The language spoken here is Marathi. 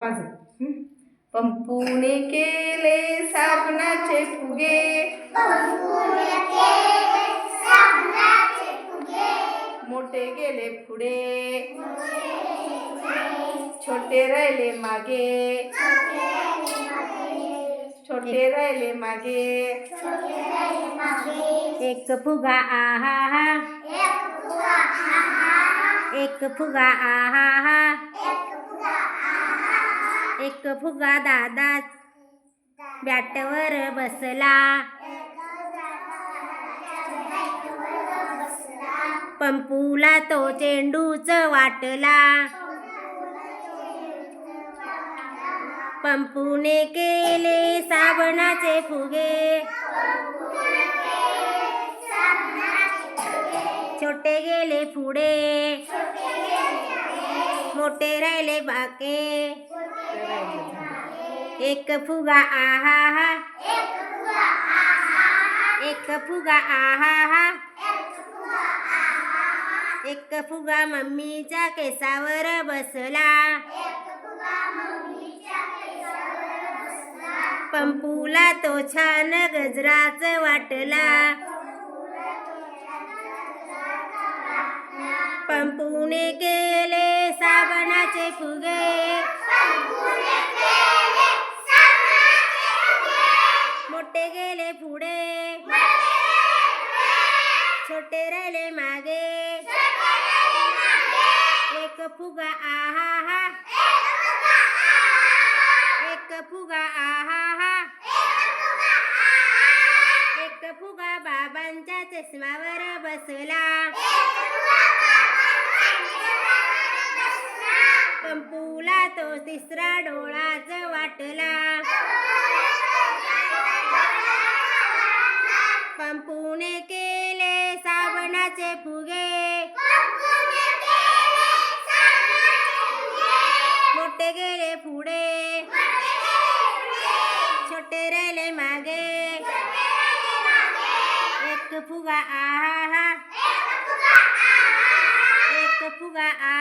माझं? पंपूने केले साबणाचे फुगे मोठे गेले पुढे छोटे राहिले मागे। छोटे राहिले मागे। एक फुगा आहा हा एक फुगा आहा हा एक फुगा दादा बॅटवर बसला. पंपूला तो चेंडूच वाटला. पंपूने केले साबणाचे फुगे. छोटे गेले पुढे. मोठे राहिले बाके. एक फुगा आहा हा. एक फुगा आहा हा. एक फुगा मम्मीच्या केसावर बसला. पंपूला तो छान गजराच वाटला. पंपूने के मोठे गेले पुढे. छोटे राहिले मागे. एक फुगा आहा हा. एक फुगा आहा हा. एक फुगा बाबांच्या चष्मावर बसला. पंपूला तो तिसरा डोळाच वाटला. पंपूने केले साबणाचे फुगे. मोठे गेले पुढे. छोटे राहिले मागे. एक फुगा आहा. एक फुगा आहा.